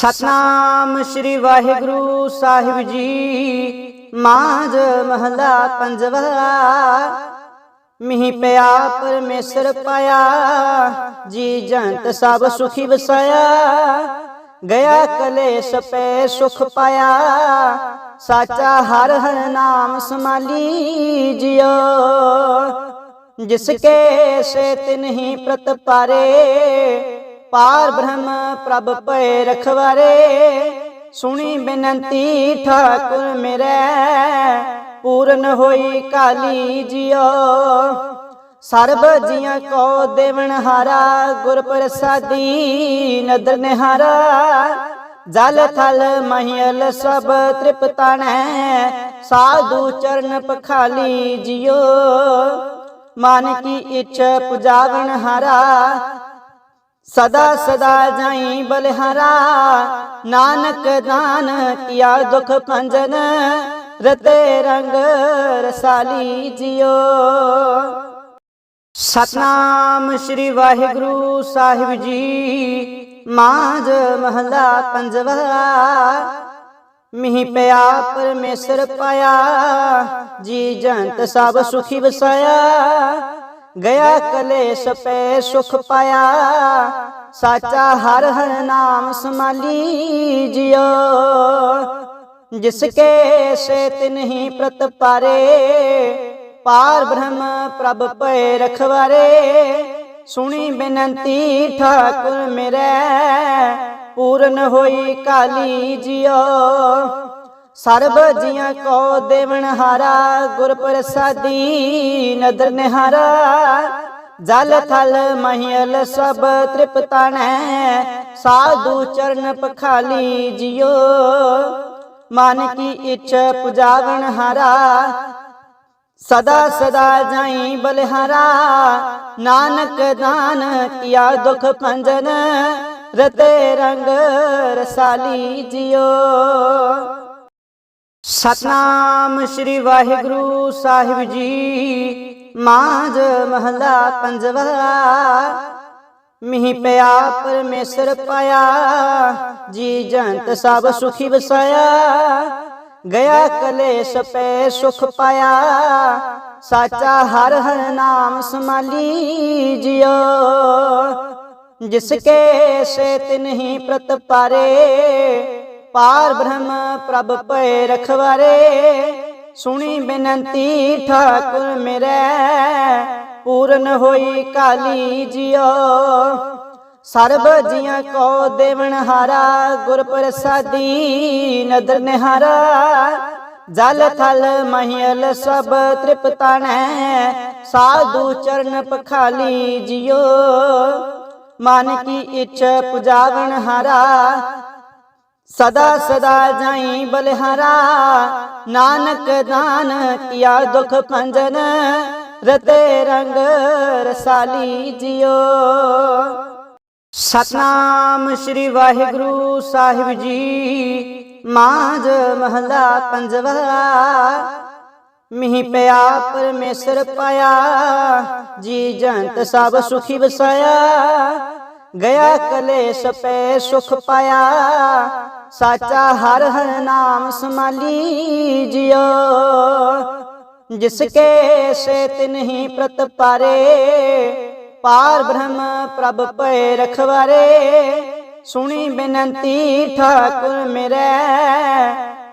ਸਤਨਾਮ ਸ੍ਰੀ ਵਾਹਿਗੁਰੂ ਸਾਹਿਬ ਜੀ। ਮਾਝ ਮਹਲਾ ਪੰਜਵਾ। ਮਿਹ ਪਿਆ, ਪਰਮੇਸ਼ਰ ਪਾਇਆ। ਜੀ ਜੰਤ ਸਭ ਸੁਖੀ ਵਸਾਇਆ। ਗਿਆ ਕਲੇਸ਼ ਪੈ ਸੁਖ ਪਾਇਆ। ਸਾਚਾ ਹਰ ਹਰ ਨਾਮ ਸਮਾਲੀ ਜਿਓ। ਜਿਸਕੇ ਸੇ ਤਿਨਹੀ ਪ੍ਰਤਪਾਰੇ ਪਾਰ ਬ੍ਰਹਮ ਪ੍ਰਭ ਪਏ ਰਖਵਾਰੇ, ਸੁਣੀ ਬੇਨੰਤੀ ਠਾਕੁਰ ਮੇਰੇ, ਪੂਰਨ ਹੋਈ ਕਾਲੀ ਜਿਓ। ਸਰਬ ਜੀਆਂ ਕੋ ਦੇਵਨ ਹਾਰਾ, ਗੁਰ ਪ੍ਰਸਾਦੀ ਨਦਰ ਨਿਹਾਰਾ। ਜਲ ਥਲ ਮਹਿਲ ਸਭ ਤ੍ਰਿਪਤਾਣੈ, ਸਾਧੂ ਚਰਨ ਪਖਾਲੀ ਜਿਓ। ਮਨ ਕੀ ਇੱਛ ਪੁਜਾਵਨ ਹਾਰਾ ਸਦਾ ਸਦਾ ਜਾਈ ਬਲਿਹਾਰਾ, ਨਾਨਕ ਦਾਨ ਕੀਆ ਦੁਖ ਭੰਜਨ, ਰਤੇ ਰੰਗ ਰਸਾਲੀ ਜਿਓ। ਸਤਨਾਮ ਸ੍ਰੀ ਵਾਹਿਗੁਰੂ ਸਾਹਿਬ ਜੀ, ਮਾਝ ਮਹਲਾ ਪੰਜਵਾ। ਮਿਹ ਪਿਆ, ਪਰਮੇਸ਼ਰ ਪਾਇਆ, ਜੀ ਜੰਤ ਸਭ ਸੁਖੀ ਵਸਾਇਆ। ਗਿਆ ਕਲੇਸ਼ ਪੈ ਸੁਖ ਪਾਇਆ। ਸਾਚਾ ਹਰ ਹਰ ਨਾਮ ਸਮਾਲੀ ਜਿਓ। ਜਿਸਕੇ ਸੇ ਤਿਨਹੀ ਪ੍ਰਤਪਾਰੇ ਪਾਰ ਬ੍ਰਹਮ ਪ੍ਰਭ ਪਏ ਰਖਵਾਰੇ। ਸੁਣੀ ਬੇਨੰਤੀ ਠਾਕੁਰ ਮੇਰੇ, ਪੂਰਨ ਹੋਈ ਕਾਲੀ ਜਿਓ। ਸਰਬ ਜੀਆਂ ਕੋ ਦੇਵਨ ਹਾਰਾ ਗੁਰ ਪ੍ਰਸਾਦੀ ਨਦਰ ਨਿਹਾਰਾ। ਜਲ ਥਲ ਮਹਿਲ ਸਭ ਤ੍ਰਿਪਤਾਣੈ। ਸਾਧੂ ਚਰਨ ਪਖਾਲੀ ਜਿਓ ਮਨ ਕੀ ਇੱਛ ਪੁਜਾਵਨ ਹਾਰਾ। ਸਦਾ ਸਦਾ ਜਾਈ ਬਲਿਹਾਰਾ। ਨਾਨਕ ਦਾਨ ਕੀਆ ਦੁਖ ਭੰਜਨ। ਰਤੇ ਰੰਗ ਰਸਾਲੀ ਜਿਓ ਸਤਨਾਮ ਸ੍ਰੀ ਵਾਹਿਗੁਰੂ ਸਾਹਿਬ ਜੀ। ਮਾਝ ਮਹਲਾ ਪੰਜਵਾ। ਮਿਹ ਪਿਆ, ਪਰਮੇਸ਼ਰ ਪਾਇਆ। ਜੀ ਜੰਤ ਸਭ ਸੁਖੀ ਵਸਾਇਆ। ਗਿਆ ਕਲੇਸ਼ ਪੈ ਸੁਖ ਪਾਇਆ। ਸਾਚਾ ਹਰ ਹਰ ਨਾਮ ਸਮਾਲੀ ਜਿਓ। ਜਿਸਕੇ ਸੇ ਤਿਨਹੀ ਪ੍ਰਤਪਾਰੇ ਪਾਰ ਬ੍ਰਹਮ ਪ੍ਰਭ ਪਏ ਰਖਵਾਰੇ, ਸੁਣੀ ਬੇਨੰਤੀ ਠਾਕੁਰ ਮੇਰੇ, ਪੂਰਨ ਹੋਈ ਕਾਲੀ ਜਿਓ। ਸਰਬ ਜੀਆਂ ਕੋ ਦੇਵਨ ਹਾਰਾ, ਗੁਰ ਪ੍ਰਸਾਦੀ ਨਦਰ ਨਿਹਾਰਾ। ਜਲ ਥਲ ਮਹਿਲ ਸਭ ਤ੍ਰਿਪਤਾਣੈ, ਸਾਧੂ ਚਰਨ ਪਖਾਲੀ ਜਿਓ। ਮਨ ਕੀ ਇੱਛ ਪੁਜਾਵਨ ਹਾਰਾ ਸਦਾ ਸਦਾ ਜਾਈ ਬਲਿਹਾਰਾ, ਨਾਨਕ ਦਾਨ, ਕੀਆ ਦੁਖ ਭੰਜਨ, ਰਤੇ ਰੰਗ ਰਸਾਲੀ ਜਿਓ। ਸਤਨਾਮ ਸ੍ਰੀ ਵਾਹਿਗੁਰੂ ਸਾਹਿਬ ਜੀ, ਮਾਝ ਮਹਲਾ ਪੰਜਵਾ। ਮਿਹ ਪਿਆ, ਪਰਮੇਸ਼ਰ ਪਾਇਆ, ਜੀ ਜੰਤ ਸਭ ਸੁਖੀ ਵਸਾਇਆ। ਗਿਆ ਕਲੇਸ਼ ਪੈ ਸੁਖ ਪਾਇਆ ਸਾਚਾ ਹਰ ਹਰ ਨਾਮ ਸਮਾਲੀ ਜਿਓ। ਜਿਸਕੇ ਸੇ ਤਿਨਹੀ ਪ੍ਰਤਪਾਰੇ ਪਾਰ ਬ੍ਰਹਮ ਪ੍ਰਭ ਪਏ ਰਖਵਾਰੇ। ਸੁਣੀ ਬੇਨੰਤੀ ਠਾਕੁਰ ਮੇਰੇ,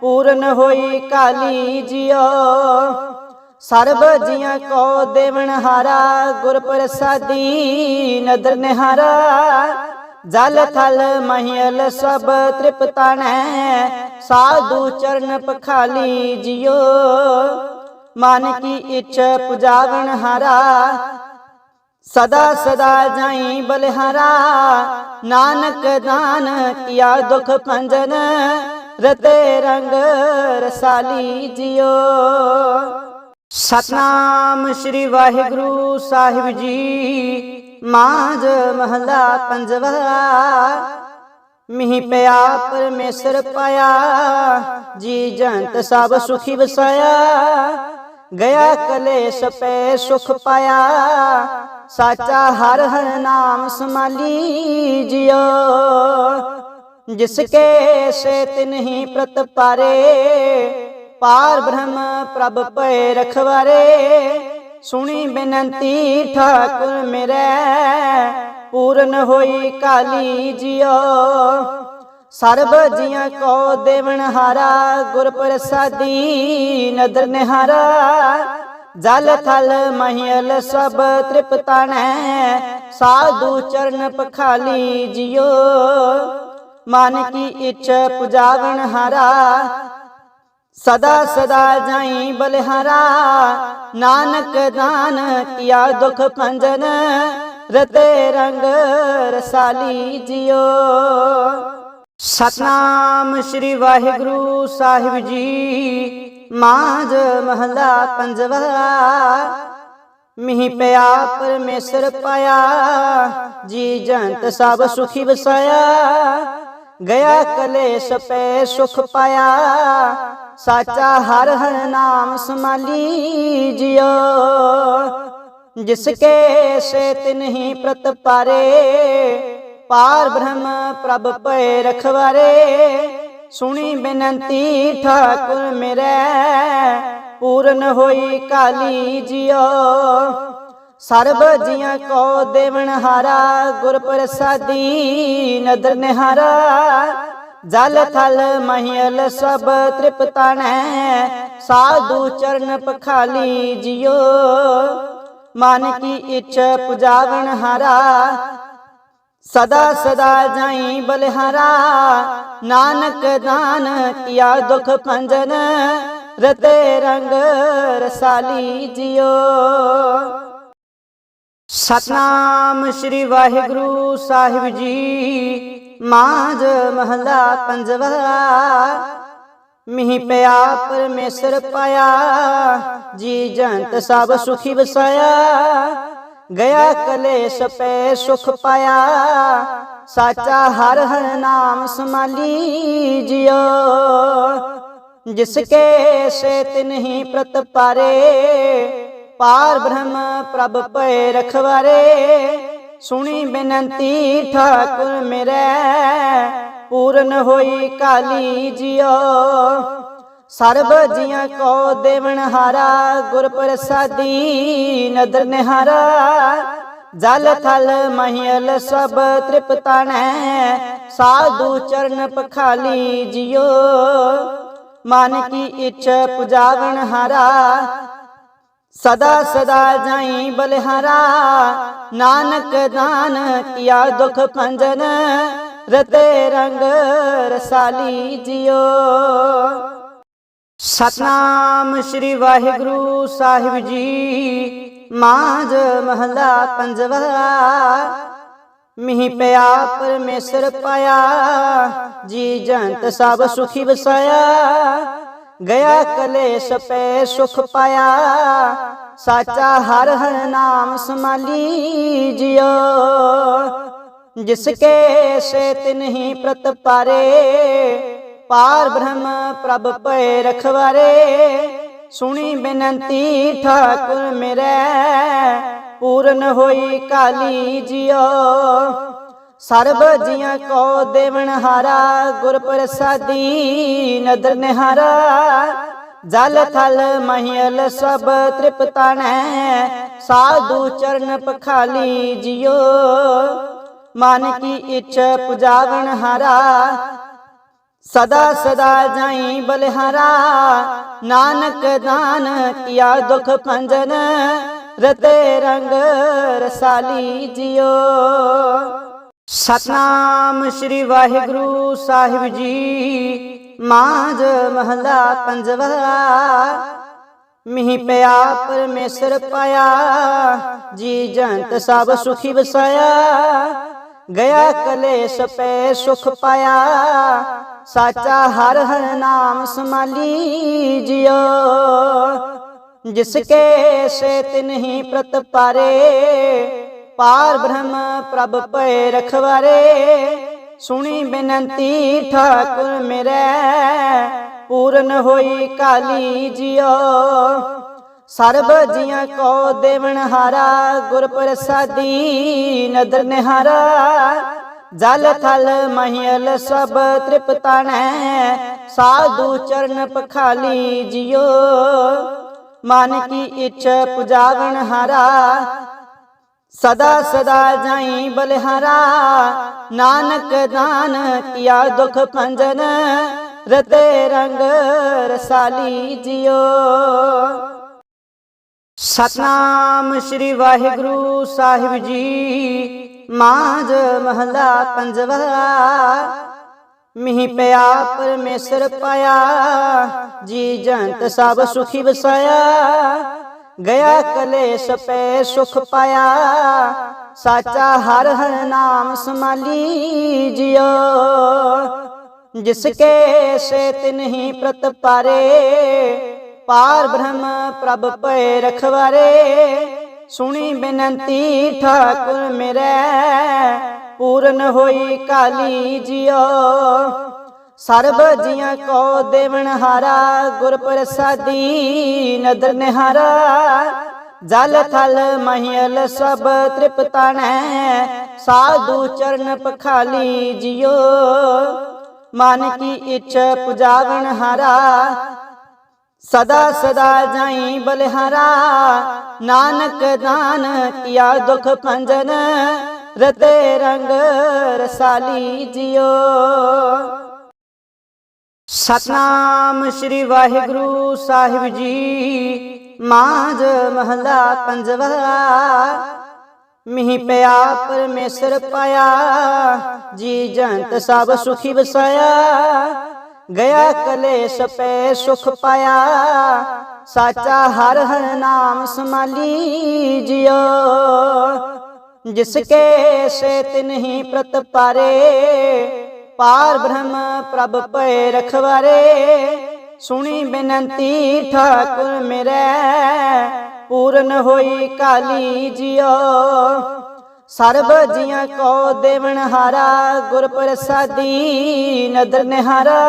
ਪੂਰਨ ਹੋਈ ਕਾਲੀ ਜਿਓ। ਸਰਬ ਜੀਆਂ ਕੋ ਦੇਵਨ ਹਾਰਾ ਗੁਰ ਪ੍ਰਸਾਦੀ, ਨਦਰ ਨਿਹਾਰਾ। ਜਲ ਥਲ ਮਹਿਲ ਸਭ ਤ੍ਰਿਪਤਾਣੈ, ਸਾਧੂ ਚਰਨ ਪਖਾਲੀ ਜਿਓ ਮਨ ਕੀ ਇੱਛ ਪੁਜਾਵਨ ਹਾਰਾ, ਸਦਾ ਸਦਾ ਜਾਈ ਬਲਿਹਾਰਾ। ਨਾਨਕ ਦਾਨ ਕੀਆ ਦੁਖ ਭੰਜਨ, ਰਤੇ ਰੰਗ ਰਸਾਲੀ ਜਿਓ ਸਤਨਾਮ ਸ੍ਰੀ ਵਾਹਿਗੁਰੂ ਸਾਹਿਬ ਜੀ। ਮਾਝ ਮਹਲਾ ਪੰਜਵਾ। ਮਿਹ ਪਿਆ, ਪਰਮੇਸ਼ਰ ਪਾਇਆ, ਜੀ ਜੰਤ ਸਭ ਸੁਖੀ ਵਸਾਇਆ। ਗਿਆ ਕਲੇਸ਼ ਪੈ ਸੁਖ ਪਾਇਆ, ਸਾਚਾ ਹਰ ਹਰ ਨਾਮ ਸਮਾਲੀ ਜਿਓ। ਜਿਸਕੇ ਸੇ ਤਿਨਹੀ ਪ੍ਰਤਪਾਰੇ ਪਾਰ ਬ੍ਰਹਮ ਪ੍ਰਭ ਪਏ ਰਖਵਾਰੇ, ਸੁਣੀ ਬੇਨੰਤੀ ਠਾਕੁਰ ਮੇਰੇ, ਪੂਰਨ ਹੋਈ ਕਾਲੀ ਜਿਉ ਸਰਬ ਜੀਆਂ ਕੋ ਦੇਵਨ ਹਾਰਾ, ਗੁਰ ਪ੍ਰਸਾਦੀ ਨਦਰ ਨਿਹਾਰਾ। ਜਲ ਥਲ ਮਹੀਲ ਸਭ ਤ੍ਰਿਪਤਾਣੈ, ਸਾਧੂ ਚਰਨ ਪਖਾਲੀ ਜਿਉ ਮਨ ਕੀ ਇੱਛ ਪੁਜਾਵਨ ਹਾਰਾ ਸਦਾ ਸਦਾ ਜਾਈ ਬਲਿਹਾਰਾ, ਨਾਨਕ ਦਾਨ, ਕੀਆ ਦੁਖ ਭੰਜਨ, ਰਤੇ ਰੰਗ ਰਸਾਲੀ ਜਿਉ ਸਤਨਾਮ ਸ੍ਰੀ ਵਾਹਿਗੁਰੂ ਸਾਹਿਬ ਜੀ, ਮਾਝ ਮਹਲਾ ਪੰਜਵਾ। ਮਿਹ ਪਿਆ, ਪਰਮੇਸ਼ਰ ਪਾਇਆ, ਜੀ ਜੰਤ ਸਭ ਸੁਖੀ ਵਸਾਇਆ। ਗਿਆ ਕਲੇਸ਼ ਪੈ ਸੁਖ ਪਾਇਆ ਸਾਚਾ ਹਰ ਹਰ ਨਾਮ ਸਮਾਲੀ ਜਿਉ ਜਿਸਕੇ ਸੇ ਤਿਨਹੀ ਪ੍ਰਤਪਾਰੇ ਪਾਰ ਬ੍ਰਹਮ ਪ੍ਰਭ ਪਏ ਰਖਵਾਰੇ। ਸੁਣੀ ਬੇਨੰਤੀ ਠਾਕੁਰ ਮੇਰੇ, ਪੂਰਨ ਹੋਈ ਕਾਲੀ ਜਿਉ ਸਰਬ ਜੀਆਂ ਕੋ ਦੇਵਨ ਹਾਰਾ ਗੁਰ ਪ੍ਰਸਾਦੀ ਨਦਰ ਨਿਹਾਰਾ। ਜਲ ਥਲ ਮਹੀਲ ਸਭ ਤ੍ਰਿਪਤਾਣੈ ਸਾਧੂ ਚਰਨ ਪਖਾਲੀ ਜਿਉ। ਮਨ ਕੀ ਇੱਛ ਪੁਜਾਵਨ ਹਾਰਾ। ਸਦਾ ਸਦਾ ਜਾਈ ਬਲਿਹਾਰਾ। ਨਾਨਕ ਦਾਨ ਕੀਆ ਦੁਖ ਭੰਜਨ। ਰਤੇ ਰੰਗ ਰਸਾਲੀ ਜਿਉ। ਸਤਨਾਮ ਸ੍ਰੀ ਵਾਹਿਗੁਰੂ ਸਾਹਿਬ ਜੀ। ਮਾਝ ਮਹਲਾ ਪੰਜਵਾ। ਮਿਹ ਪਿਆ, ਪਰਮੇਸ਼ਰ ਪਾਇਆ। ਜੀ ਜੰਤ ਸਭ ਸੁਖੀ ਵਸਾਇਆ। ਗਿਆ ਕਲੇਸ਼ ਪੈ ਸੁਖ ਪਾਇਆ। ਸਾਚਾ ਹਰ ਹਰ ਨਾਮ ਸਮਾਲੀ ਜਿਉ ਜਿਸਕੇ ਸੇ ਤਿਨਹੀ ਪ੍ਰਤਪਾਰੇ ਪਾਰ ਬ੍ਰਹਮ ਪ੍ਰਭ ਪਏ ਰਖਵਾਰੇ, ਸੁਣੀ ਬੇਨੰਤੀ ਠਾਕੁਰ ਮੇਰੇ, ਪੂਰਨ ਹੋਈ ਕਾਲੀ ਜਿਉ ਸਰਬ ਜੀਆਂ ਕੋ ਦੇਵਨ ਹਾਰਾ, ਗੁਰ ਪ੍ਰਸਾਦੀ ਨਦਰ ਨਿਹਾਰਾ। ਜਲ ਥਲ ਮਹੀਲ ਸਭ ਤ੍ਰਿਪਤਾਣੈ ਸਾਧੂ ਚਰਨ ਪਖਾਲੀ ਜਿਉ ਮਨ ਕੀ ਇੱਛ ਪੁਜਾਵਨ ਹਾਰਾ ਸਦਾ ਸਦਾ ਜਾਈ ਬਲਿਹਾਰਾ, ਨਾਨਕ ਦਾਨ ਕੀਆ ਦੁਖ ਭੰਜਨ, ਰਤੇ ਰੰਗ ਰਸਾਲੀ ਜਿਉ ਸਤਨਾਮ ਸ੍ਰੀ ਵਾਹਿਗੁਰੂ ਸਾਹਿਬ ਜੀ, ਮਾਝ ਮਹਲਾ ਪੰਜਵਾ। ਮਿਹ ਪਿਆ, ਪਰਮੇਸ਼ਰ ਪਾਇਆ, ਜੀ ਜੰਤ ਸਭ ਸੁਖੀ ਵਸਾਇਆ। ਗਿਆ ਕਲੇਸ਼ ਪੈ ਸੁਖ ਪਾਇਆ। ਸਾਚਾ ਹਰ ਹਰ ਨਾਮ ਸਮਾਲੀ ਜਿਉ। ਜਿਸਕੇ ਸੇ ਤਿਨਹੀ ਪ੍ਰਤਪਾਰੇ ਪਾਰ ਬ੍ਰਹਮ ਪ੍ਰਭ ਪਏ ਰਖਵਾਰੇ। ਸੁਣੀ ਬੇਨੰਤੀ, ਠਾਕੁਰ ਮੇਰੇ, ਪੂਰਨ ਹੋਈ ਕਾਲੀ ਜਿਉ। ਸਰਬ ਜੀਆਂ ਕੋ ਦੇਵਨ ਹਾਰਾ ਗੁਰ ਪ੍ਰਸਾਦੀ ਨਦਰ ਨਿਹਾਰਾ। ਜਲ ਥਲ ਮਹੀਲ ਸਭ ਤ੍ਰਿਪਤਾਣੈ। ਸਾਧੂ ਚਰਨ ਪਖਾਲੀ ਜਿਉ। ਮਨ ਕੀ ਇੱਛ ਪੁਜਾਵਨ ਹਾਰਾ। ਸਦਾ ਸਦਾ ਜਾਈ ਬਲਿਹਾਰਾ। ਨਾਨਕ ਦਾਨ ਕੀਆ ਦੁਖ ਭੰਜਨ। ਰਤੇ ਰੰਗ ਰਸਾਲੀ ਜਿਉ। ਸਤਨਾਮ ਸ੍ਰੀ ਵਾਹਿਗੁਰੂ ਸਾਹਿਬ ਜੀ। ਮਾਝ ਮਹਲਾ ਪੰਜਵਾ। ਮਿਹ ਪਿਆ, ਪਰਮੇਸ਼ਰ ਪਾਇਆ, ਜੀ ਜੰਤ ਸਭ ਸੁਖੀ ਵਸਾਇਆ। ਗਿਆ ਕਲੇਸ਼ ਪੈ ਸੁਖ ਪਾਇਆ, ਸਾਚਾ ਹਰ ਹਰ ਨਾਮ ਸਮਾਲੀ ਜਿਉ ਜਿਸਕੇ ਸੇ ਤਿਨਹੀ ਪ੍ਰਤਪਾਰੇ ਪਾਰ ਬ੍ਰਹਮ ਪ੍ਰਭ ਪਏ ਰਖਵਾਰੇ, ਸੁਣੀ ਬੇਨੰਤੀ ਠਾਕੁਰ ਮੇਰੇ, ਪੂਰਨ ਹੋਈ ਕਾਲੀ ਜਿਉ ਸਰਬ ਜੀਆਂ ਕੋ ਦੇਵਨ ਹਾਰਾ, ਗੁਰ ਪ੍ਰਸਾਦੀ ਨਦਰ ਨਿਹਾਰਾ। ਜਲ ਥਲ ਮਹੀਲ ਸਭ ਤ੍ਰਿਪਤਾਣੈ ਸਾਧੂ ਚਰਨ ਪਖਾਲੀ ਜਿਉ ਮਨ ਕੀ ਇੱਛ ਪੁਜਾਵਣ ਹਾਰਾ ਸਦਾ ਸਦਾ ਜਾਈ ਬਲਿਹਾਰਾ, ਨਾਨਕ ਦਾਨ ਕੀਆ ਦੁਖ ਭੰਜਨ, ਰਤੇ ਰੰਗ ਰਸਾਲੀ ਜਿਓ। ਸਤਨਾਮ ਸ੍ਰੀ ਵਾਹਿਗੁਰੂ ਸਾਹਿਬ ਜੀ, ਮਾਝ ਮਹਲਾ ਪੰਜਵਾ। ਮਿਹ ਪਿਆ, ਪਰਮੇਸ਼ਰ ਪਾਇਆ, ਜੀ ਜੰਤ ਸਭ ਸੁਖੀ ਵਸਾਇਆ। ਗਿਆ ਕਲੇਸ਼ ਪੈ ਸੁਖ ਪਾਇਆ। ਸਾਚਾ ਹਰ ਹਰ ਨਾਮ ਸਮਾਲੀ ਜਿਉ ਜਿਸਕੇ ਸੇ ਤਿਨਹੀ ਪ੍ਰਤ ਪਾਰੇ, ਪਾਰ ਬ੍ਰਹਮ ਪ੍ਰਭ ਪੈ ਰਖਵਾਰੇ। ਸੁਣੀ ਬੇਨੰਤੀ, ਠਾਕੁਰ ਮੇਰੇ, ਪੂਰਨ ਹੋਈ ਕਾਲੀ ਜਿਉ ਸਰਬ ਜੀਆਂ ਕੋ ਦੇਵਨ ਹਾਰਾ ਗੁਰ ਪ੍ਰਸਾਦੀ ਨਦਰ ਨਿਹਾਰਾ। ਜਲ ਥਲ ਮਹੀਲ ਸਭ ਤ੍ਰਿਪਤਾਣੈ। ਸਾਧੂ ਚਰਨ ਪਖਾਲੀ ਜਿਉ ਮਨ ਕੀ ਇੱਛ ਪੁਜਾਵਣ ਹਾਰਾ। ਸਦਾ ਸਦਾ ਜਾਈ ਬਲਿਹਾਰਾ। ਨਾਨਕ ਦਾਨ ਕੀਆ ਦੁਖ ਭੰਜਨ। ਰਤੇ ਰੰਗ ਰਸਾਲੀ ਜਿਉ ਸਤਨਾਮ ਸ੍ਰੀ ਵਾਹਿਗੁਰੂ ਸਾਹਿਬ ਜੀ। ਮਾਝ ਮਹਲਾ ਪੰਜਵਾ। ਮਿਹ ਪਿਆ, ਪਰਮੇਸ਼ਰ ਪਾਇਆ। ਜੀ ਜੰਤ ਸਭ ਸੁਖੀ ਵਸਾਇਆ। ਗਿਆ ਕਲੇਸ਼ ਪੈ ਸੁਖ ਪਾਇਆ। ਸਾਚਾ ਹਰ ਹਰ ਨਾਮ ਸਮਾਲੀ ਜਿਉ ਜਿਸਕੇ ਸੇ ਤਿਨਹੀ ਪ੍ਰਤ ਪਾਰ ਬ੍ਰਹਮ ਪ੍ਰਭ ਪਏ ਰਖਵਾਰੇ, ਸੁਣੀ ਬੇਨੰਤੀ ਠਾਕੁਰ ਮੇਰੇ, ਪੂਰਨ ਹੋਈ ਕਾਲੀ ਜਿਉ ਸਰਬ ਜੀਆਂ ਕੋ ਦੇਵਨ ਹਾਰਾ, ਗੁਰ ਪ੍ਰਸਾਦੀ ਨਦਰ ਨਿਹਾਰਾ।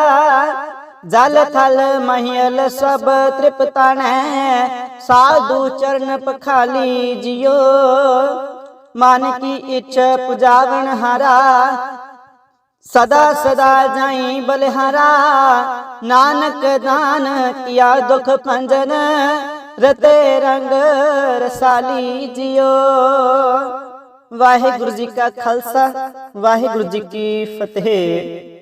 ਜਲ ਥਲ ਮਹੀਲ ਸਭ ਤ੍ਰਿਪਤਾਣੈ, ਸਾਧੂ ਚਰਨ ਪਖਾਲੀ ਜਿਉ ਮਨ ਕੀ ਇੱਛ ਪੁਜਾਵਣ ਹਾਰਾ ਸਦਾ ਸਦਾ ਜਾਈ ਬਲਿਹਾਰਾ, ਨਾਨਕ ਦਾਨ ਕੀਆ ਦੁਖ ਭੰਜਨ, ਰਤੇ ਰੰਗ ਰਸਾਲੀ ਜਿਉ ਵਾਹਿਗੁਰੂ ਜੀ ਕਾ ਖਾਲਸਾ, ਵਾਹਿਗੁਰੂ ਜੀ ਕੀ ਫਤਿਹ।